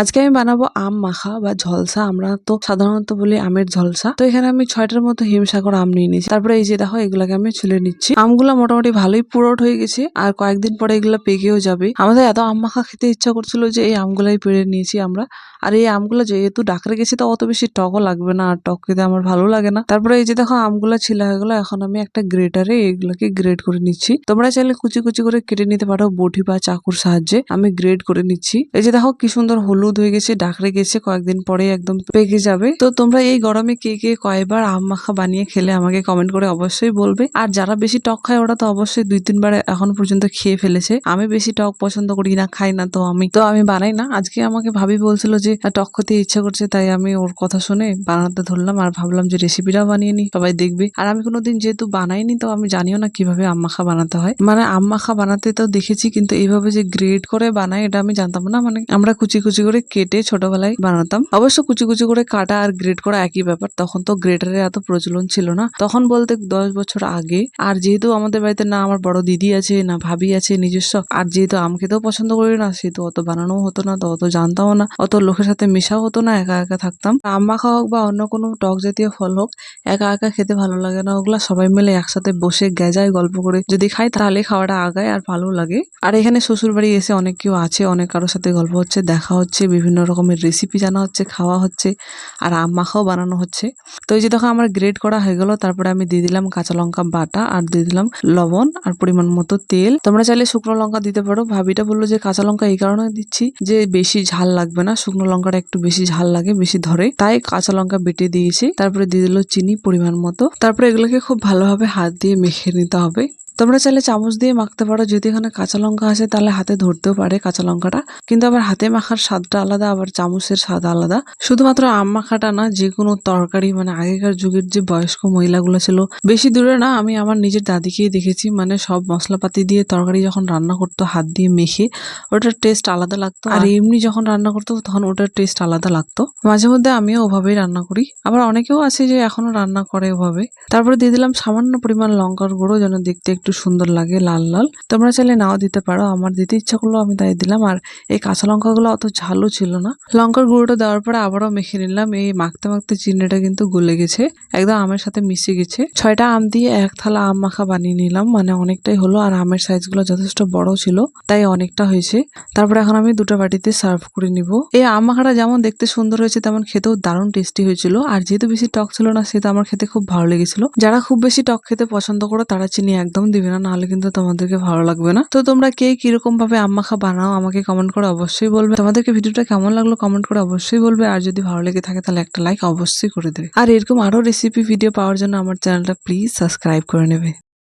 আজকে আমি বানাবো আম মাখা বা ঝলসা। আমরা তো সাধারণত বলি আমের ঝলসা। তো এখানে আমি ছয়টার মতো হিমসাগর আম নিয়ে নিয়েছি। তারপরে এই যে দেখো, এগুলাকে আমি ছুলে নিচ্ছি। আমগুলো মোটামুটি ভালোই পুরোট হয়ে গেছে আর কয়েকদিন পরে এগুলো পেকেও যাবে। আমাদের এত আম মাখা খেতে ইচ্ছা করছিল যে এই আমগুলাই পেড়ে নিয়েছি আমরা। আর এই আমগুলো যেহেতু ডাকরে গেছে, তো অত বেশি টকও লাগবে না আর টক খেতে আমার ভালো লাগে না। তারপরে এই যে দেখো, আমগুলো ছিলা হয়ে গেলো। এখন আমি একটা গ্রেটারে এগুলোকে গ্রেড করে নিচ্ছি। তোমরা চাইলে কুচি কুচি করে কেটে নিতে পারো বটি বা চাকুর সাহায্যে। আমি গ্রেড করে নিচ্ছি। এই যে দেখো, কি সুন্দর হলুদ হয়ে গেছে, ডাকরে গেছে, কয়েকদিন পরে একদম পেকে যাবে। তো তোমরা এই গরমে কে কে কয়বার আম মাখা বানিয়ে খেলে আমাকে কমেন্ট করে অবশ্যই বলবে। আর যারা বেশি টক খায়, ওরা তো অবশ্যই দুই তিনবার এখন পর্যন্ত খেয়ে ফেলেছে। আমি বেশি টক পছন্দ করি না, খাই না তো আমি। তো আমি বানাই না। আজকে আমাকে ভাবি বলছিল যে টক খেতে ইচ্ছা করছে, তাই আমি ওর কথা শুনে বানাতে ধরলাম আর ভাবলাম যে রেসিপিটাও বানিয়ে নি সবাই দেখবে। আর আমি কোনোদিন যেহেতু বানাইনি, তো আমি জানিও না কীভাবে আম মাখা বানাতে হয়। মানে আম মাখা বানাতে তো দেখেছি, কিন্তু এইভাবে যে গ্রেড করে বানায়, এটা আমি জানতাম না। মানে আমরা কুচি কুচি করে কেটে ছোটবেলায় বানাতাম। অবশ্য কুচি কুচি করে কাটা আর গ্রেড করা একই ব্যাপার। তখন তো গ্রেটারের এত প্রচলন ছিল না। তখন বলতে দশ বছর আগে, আর যেহেতু আমাদের বাড়িতে না আমার বড় দিদি আছে, না ভাবি আছে, নিজস্ব, আর যেহেতু আম খেতেও পছন্দ করি না, সেহেতু অত বানানো হতো না, তো অত জানতামও না। অত লোকের সাথে মেশাও হতো না, একা একা থাকতাম। আম মাখা হোক বা অন্য কোনো টক জাতীয় ফল হোক, একা একা খেতে ভালো লাগে না। ওগুলা সবাই মিলে একসাথে বসে গেজায় গল্প করে যদি খাই, তাহলে খাওয়াটা আগায় আর ভালো লাগে। আর এখানে শ্বশুর বাড়ি এসে অনেক কেউ আছে, অনেক কারোর সাথে গল্প হচ্ছে, দেখা হচ্ছে। বিভিন্ন রকমের রেসিপি জানা হচ্ছে, খাওয়া হচ্ছে, আর আম মাখাও বানানো হচ্ছে। তো এই যে দেখো, আমার গ্রেড করা হয়ে গেল। তারপরে আমি দিয়ে দিলাম কাঁচা লঙ্কা বাটা, আর দিয়ে দিলাম লবণ, আর পরিমাণ মতো তেল। তোমরা চাইলে শুকনো লঙ্কা দিতে পারো। ভাবিটা বলল যে, কাঁচা লঙ্কা এই কারণে দিচ্ছি যে, বেশি ঝাল লাগবে না। শুকনো লঙ্কাটা একটু বেশি ঝাল লাগে, বেশি ধরে। তাই কাঁচা লঙ্কা বেটে দিয়েছি। তারপরে দিয়ে দিল চিনি পরিমাণ মতো। তারপরে এগুলোকে খুব ভালোভাবে হাত দিয়ে মেখে নিতে হবে। তোমরা চাইলে চামচ দিয়ে মাখতে পারো। যদি এখানে কাঁচা লঙ্কা আছে তাহলে হাতে ধরতেও পারে কাঁচা লঙ্কাটা। কিন্তু আবার হাতে মাখার স্বাদটা আলাদা আবার চামচের স্বাদ আলাদা। শুধুমাত্র আম মাখাটা না যে কোনো তরকারি মানে আগেকার যুগের যে বয়স্ক মহিলাগুলো ছিল বেশি দূরে না আমি আমার নিজের দাদিকেই দেখেছি মানে সব মশলাপাতি দিয়ে তরকারি যখন রান্না করতো হাত দিয়ে মেখে ওটার টেস্ট আলাদা লাগতো। আর এমনি যখন রান্না করতো তখন ওটার টেস্ট আলাদা লাগতো। মাঝে মধ্যে আমিও ওভাবেই রান্না করি। আবার অনেকেও আছে যে এখনও রান্না করে ওভাবে। তারপরে দিয়ে দিলাম সামান্য পরিমাণ লঙ্কার গুঁড়ো যেন দেখতে একটু সুন্দর লাগে, লাল লাল। তোমরা চাইলে নাও দিতে পারো, আমার দিতে ইচ্ছা করল আমি তাই দিলাম। আর এই কাঁচা লঙ্কাগুলো অত ঝালও ছিল না। লঙ্কার গুঁড়োটা দেওয়ার পরে আবারও মেখে নিলাম। এই মাখতে মাখতে চিনিটা কিন্তু গলে গেছে, একদম আমের সাথে মিশে গেছে। ছয়টা আম দিয়ে এক থালা আম মাখা বানিয়ে নিলাম মানে অনেকটাই হলো। আর আমের সাইজগুলো যথেষ্ট বড় ছিল, তাই অনেকটা হয়েছে। তারপরে এখন আমি দুটো বাটিতে সার্ভ করে নিব। এই আম মাখাটা যেমন দেখতে সুন্দর হয়েছে, তেমন খেতেও দারুণ টেস্টি হয়েছিল। আর যেহেতু বেশি টক ছিল না সেটা আমার খেতে খুব ভালো লেগেছিল। যারা খুব বেশি টক খেতে পছন্দ করো, তারা চিনি একদম দিবে না, নাহলে কিন্তু তোমাদেরকে ভালো লাগবে না। তো তোমরা কে কীরকম ভাবে আম্মাখা বানাও, আমাকে কমেন্ট করে অবশ্যই বলবে। তোমাদেরকে ভিডিওটা কেমন লাগল কমেন্ট করে অবশ্যই বলবে। আর যদি ভালো লেগে থাকে, তাহলে একটা লাইক অবশ্যই করে দেবে। আর এরকম আরও রেসিপি ভিডিও পাওয়ার জন্য আমার চ্যানেলটা প্লিজ সাবস্ক্রাইব করে নেবে।